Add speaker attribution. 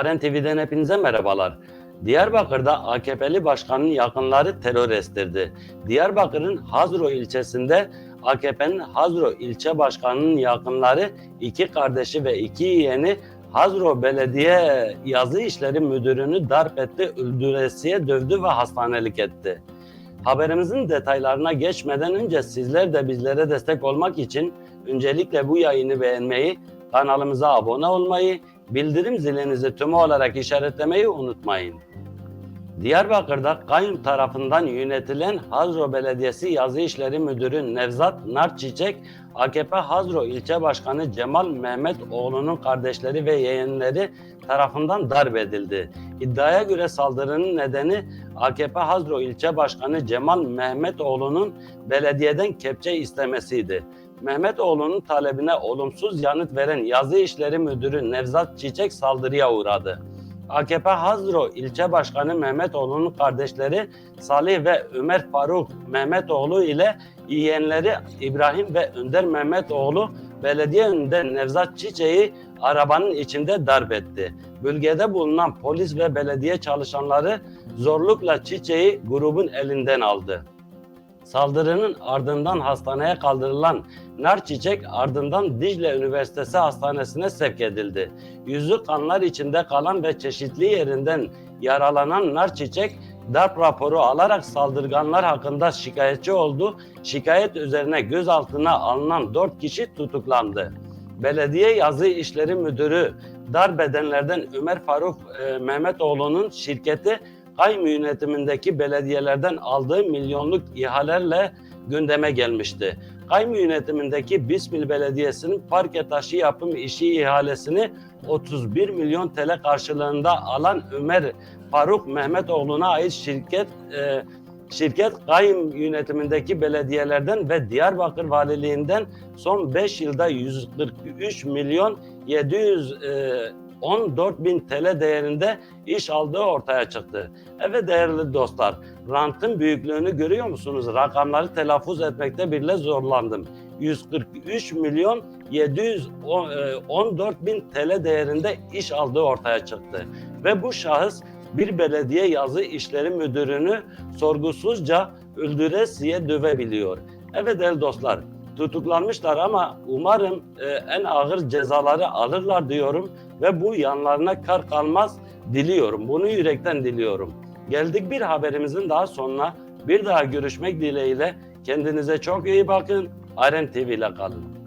Speaker 1: Aren TV'den hepinize merhabalar. Diyarbakır'da AKP'li başkanın yakınları terör estirdi. Diyarbakır'ın Hazro ilçesinde AKP'nin Hazro ilçe başkanının yakınları iki kardeşi ve iki yeğeni Hazro Belediye Yazı İşleri Müdürünü darp etti, öldüresiye dövdü ve hastanelik etti. Haberimizin detaylarına geçmeden önce sizler de bizlere destek olmak için öncelikle bu yayını beğenmeyi, kanalımıza abone olmayı, bildirim zilinizi tümü olarak işaretlemeyi unutmayın. Diyarbakır'da kayyum tarafından yönetilen Hazro Belediyesi Yazı İşleri Müdürü Nevzat Narçiçek, AKP Hazro İlçe Başkanı Cemal Mehmetoğlu'nun kardeşleri ve yeğenleri tarafından darp edildi. İddiaya göre saldırının nedeni AKP Hazro İlçe Başkanı Cemal Mehmetoğlu'nun belediyeden kepçe istemesiydi. Mehmetoğlu'nun talebine olumsuz yanıt veren Yazı İşleri Müdürü Nevzat Çiçek saldırıya uğradı. AKP Hazro ilçe başkanı Mehmetoğlu'nun kardeşleri Salih ve Ömer Faruk Mehmetoğlu ile yeğenleri İbrahim ve Önder Mehmetoğlu belediye önünde Nevzat Çiçek'i arabanın içinde darp etti. Bölgede bulunan polis ve belediye çalışanları zorlukla Çiçek'i grubun elinden aldı. Saldırının ardından hastaneye kaldırılan Nar Çiçek ardından Dicle Üniversitesi Hastanesi'ne sevk edildi. Yüzü kanlar içinde kalan ve çeşitli yerinden yaralanan Nar Çiçek darp raporu alarak saldırganlar hakkında şikayetçi oldu. Şikayet üzerine gözaltına alınan 4 kişi tutuklandı. Belediye Yazı İşleri Müdürü darp edenlerden Ömer Faruk e, Mehmetoğlu'nun şirketi kayyum yönetimindeki belediyelerden aldığı milyonluk ihalelerle gündeme gelmişti. Kayyum yönetimindeki Bismil Belediyesi'nin parke taşı yapım işi ihalesini 31 milyon TL karşılığında alan Ömer Faruk Mehmetoğlu'na ait şirket e, şirket kayyum yönetimindeki belediyelerden ve Diyarbakır Valiliğinden son 5 yılda 143 milyon 700 e, 14 bin TL değerinde iş aldığı ortaya çıktı. Evet değerli dostlar, rantın büyüklüğünü görüyor musunuz? Rakamları telaffuz etmekte bile zorlandım. 143 milyon 714 bin TL değerinde iş aldığı ortaya çıktı. Ve bu şahıs bir belediye yazı işleri müdürünü sorgusuzca öldüresiye dövebiliyor. Evet değerli dostlar, tutuklanmışlar ama umarım e, en ağır cezaları alırlar diyorum ve bu yanlarına kar kalmaz diliyorum. Bunu yürekten diliyorum. Geldik bir haberimizin daha sonuna. Bir daha görüşmek dileğiyle kendinize çok iyi bakın. Aren TV ile kalın.